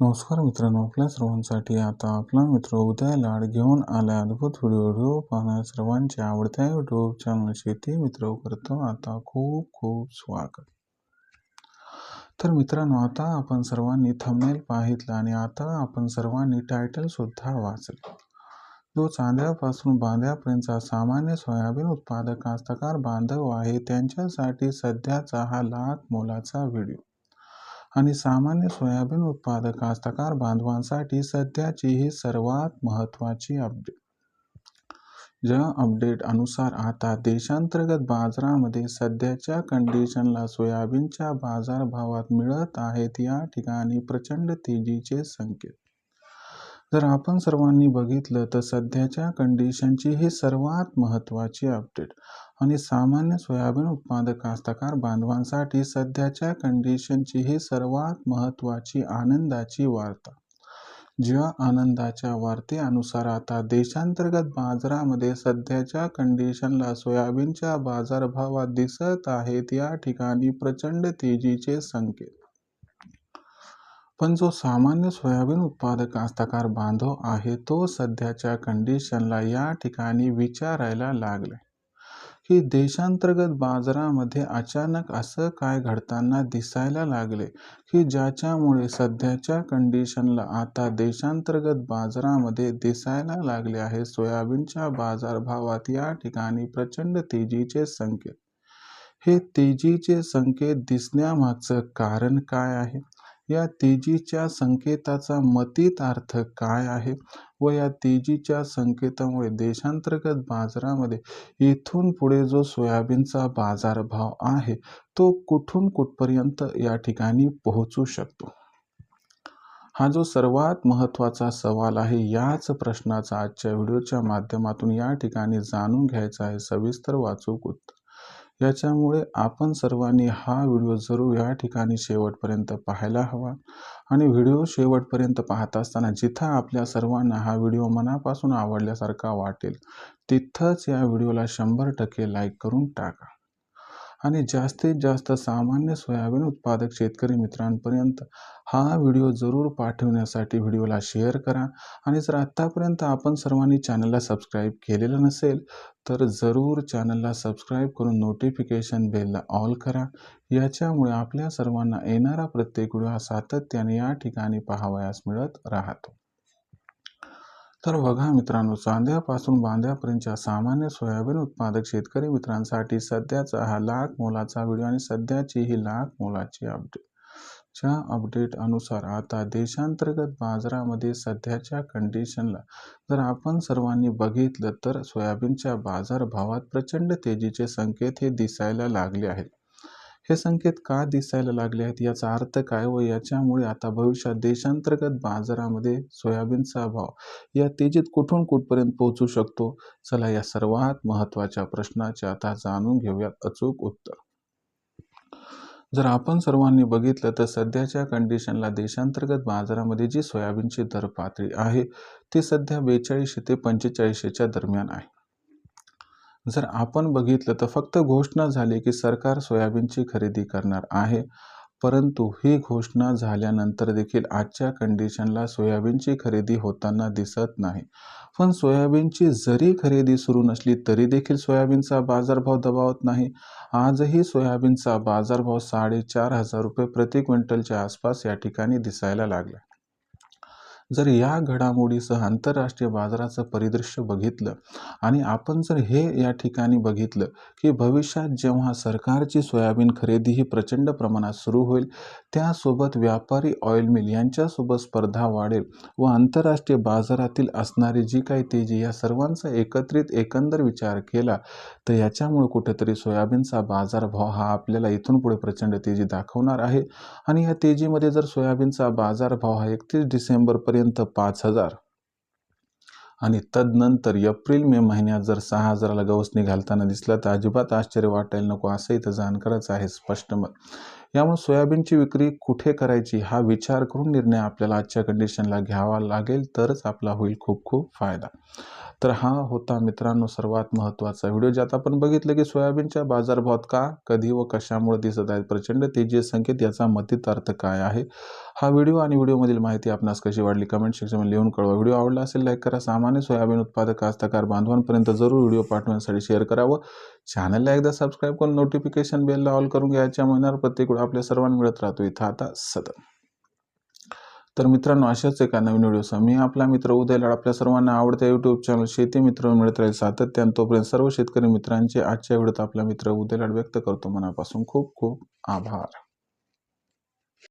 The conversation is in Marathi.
नमस्कार मित्रांनो आपल्या सर्वांसाठी आता आपला मित्र उदय लाड घेऊन आला अद्भुत व्हिडिओ व्हिडिओ पाहण्या सर्वांच्या आवडत्या यूट्यूब चॅनल शेती मित्र करतो. आता खूप खूप स्वागत. तर मित्रांनो आता आपण सर्वांनी थंबनेल पाहितलं आणि आता आपण सर्वांनी टायटल सुद्धा जो चांद्यापासून बांध्यापर्यंतचा सामान्य सोयाबीन उत्पादक कास्तकार बांधव आहे त्यांच्यासाठी सध्याचा हा लाख मोलाचा व्हिडिओ आणि सामान्य सोयाबीन उत्पादक कास्तकार बांधवांसाठी सध्याची ही सर्वात महत्त्वाची अपडेट ज्या अपडेट अनुसार आता देशांतर्गत बाजारामध्ये सध्याच्या कंडिशनला सोयाबीनच्या बाजारभावात मिळत आहेत या ठिकाणी प्रचंड तेजीचे संकेत. जर आपण सर्वांनी बघितलं तर सध्याच्या कंडिशनची ही सर्वात महत्त्वाची अपडेट आणि सामान्य सोयाबीन उत्पादक कास्तकार बांधवांसाठी सध्याच्या कंडिशनची ही सर्वात महत्त्वाची आनंदाची वार्ता. ज्या आनंदाच्या वार्तेनुसार आता देशांतर्गत बाजारामध्ये सध्याच्या कंडिशनला सोयाबीनच्या बाजारभावात दिसत आहेत या ठिकाणी प्रचंड तेजीचे संकेत. पण जो सामान्य सोयाबीन उत्पादक कास्तकार बांधव आहे तो सध्याच्या कंडिशनला या ठिकाणी विचारायला लागले की देशांतर्गत बाजारामध्ये अचानक असं काय घडताना दिसायला लागले की ज्याच्यामुळे सध्याच्या कंडिशनला आता देशांतर्गत बाजारामध्ये दिसायला लागले आहे सोयाबीनच्या बाजारभावात या ठिकाणी प्रचंड तेजीचे संकेत. हे तेजीचे संकेत दिसण्यामागचं कारण काय आहे? या तेजीच्या संकेताचा मतीत अर्थ काय आहे व या तेजीच्या संकेतामुळे देशांतर्गत बाजारामध्ये इथून पुढे जो सोयाबीनचा बाजारभाव आहे तो कुठून कुठपर्यंत या ठिकाणी पोहोचू शकतो? हा जो सर्वात महत्त्वाचा सवाल आहे याच प्रश्नाचा आजच्या व्हिडिओच्या माध्यमातून या ठिकाणी जाणून घ्यायचा आहे. सविस्तर वाचूक उत्तर याच्यामुळे आपण सर्वांनी हा व्हिडिओ जरूर या ठिकाणी शेवटपर्यंत पाहायला हवा. आणि व्हिडिओ शेवटपर्यंत पाहत असताना जिथं आपल्या सर्वांना हा व्हिडिओ मनापासून आवडल्यासारखा वाटेल तिथंच या व्हिडिओला शंभर टक्के लाईक करून टाका. आणि जास्तीत जास्त सामान्य सोयाबीन उत्पादक शेतकरी मित्रांपर्यंत हा व्हिडिओ जरूर पाठवण्यासाठी व्हिडिओला शेअर करा. आणि जर आत्तापर्यंत आपण सर्वांनी चॅनलला सबस्क्राईब केलेलं नसेल तर जरूर चॅनलला सबस्क्राईब करून नोटिफिकेशन बेलला ऑल करा. याच्यामुळे आपल्या सर्वांना येणारा प्रत्येक व्हिडिओ हा सातत्याने या ठिकाणी पाहावयास मिळत राहतो. तर बघा मित्रांनो चांद्यापासून बांध्यापर्यंतच्या सामान्य सोयाबीन उत्पादक शेतकरी मित्रांसाठी सध्याचा हा लाख मोलाचा व्हिडिओ आणि सध्याची ही लाख मोलाची अपडेट च्या अपडेट अनुसार आता देशांतर्गत बाजारामध्ये सध्याच्या कंडिशनला जर आपण सर्वांनी बघितलं तर सोयाबीनच्या बाजारभावात प्रचंड तेजीचे संकेत हे दिसायला लागले आहेत. हे संकेत का दिसायला लागले आहेत? याचा अर्थ काय व याच्यामुळे आता भविष्यात देशांतर्गत बाजारामध्ये सोयाबीनचा भाव या तेजीत कुठून कुठपर्यंत पोहोचू शकतो? चला या सर्वात महत्त्वाच्या प्रश्नाचे आता जाणून घेऊयात अचूक उत्तर. जर आपण सर्वांनी बघितलं तर सध्याच्या कंडिशनला देशांतर्गत बाजारामध्ये जी सोयाबीनची दर पातळी आहे ती सध्या बेचाळीसशे ते पंचेचाळीसशेच्या दरम्यान आहे. जर आपण बघितलं तर फक्त घोषणा झाली की सरकार सोयाबीनची खरेदी करणार आहे. परंतु ही घोषणा झाल्यानंतर देखील आजच्या कंडिशनला सोयाबीनची खरेदी होताना दिसत नाही. पण सोयाबीनची जरी खरेदी सुरू नसली तरी देखील सोयाबीनचा बाजारभाव दबावत नाही. आजही सोयाबीनचा बाजारभाव साडेचार हजार रुपये प्रति क्विंटलच्या आसपास या ठिकाणी दिसायला लागला. जर या घडामोडीसह आंतरराष्ट्रीय बाजाराचं परिदृश्य बघितलं आणि आपण जर हे या ठिकाणी बघितलं की भविष्यात जेव्हा सरकारची सोयाबीन खरेदी ही प्रचंड प्रमाणात सुरू होईल त्यासोबत व्यापारी ऑइल मिल यांच्यासोबत स्पर्धा वाढेल व आंतरराष्ट्रीय बाजारातील असणारी जी काही तेजी या सर्वांचा एकत्रित एकंदर विचार केला तर याच्यामुळे कुठेतरी सोयाबीनचा बाजारभाव हा आपल्याला इथून पुढे प्रचंड तेजी दाखवणार आहे. आणि या तेजीमध्ये जर सोयाबीनचा बाजारभाव हा एकतीस डिसेंबरपर्यंत पाच हजार. आणि तदनंतर एप्रिल मे महिन्यात जर सहा हजाराला गवसणी घालताना दिसला तर अजिबात आश्चर्य वाटायला नको असं इथं जाणकारच आहे स्पष्ट मत. यामुळे सोयाबीनची विक्री कुठे करायची हा विचार करून निर्णय आपल्याला आजच्या कंडिशनला घ्यावा लागेल तरच आपला होईल खूप खूप फायदा. तर हा होता मित्रांनो सर्वात महत्त्वाचा व्हिडिओ ज्यात आपण बघितलं की सोयाबीनच्या बाजारभावात का कधी व कशामुळे दिसत आहेत प्रचंड तेजी संकेत याचा मतीत अर्थ काय आहे? हा व्हिडिओ आणि व्हिडिओमधील माहिती आपणास कशी वाढली कमेंट सेक्शनमध्ये लिहून कळवा. व्हिडिओ आवडला असेल लाईक करा. सामान्य सोयाबीन उत्पादक कास्तकार बांधवांपर्यंत जरूर व्हिडिओ पाठवण्यासाठी शेअर करावं. चॅनलला एकदा सबस्क्राईब करून नोटिफिकेशन बेलला ऑल करून घ्यायच्या महिन्यावर प्रत्येक वेळ आपल्या सर्वांना मिळत राहतो. इथं आता सतत तर मित्रांनो अशाच एका नवीन व्हिडिओसह मी आपला मित्र उदय लाड आपल्या सर्वांना आवडत्या यूट्यूब चॅनल शेती मित्र मिळत राहील सातत्यानं तोपर्यंत सर्व शेतकरी मित्रांचे आजच्या व्हिडिओत आपला मित्र उदय लाड व्यक्त करतो. मनापासून खूप खूप आभार.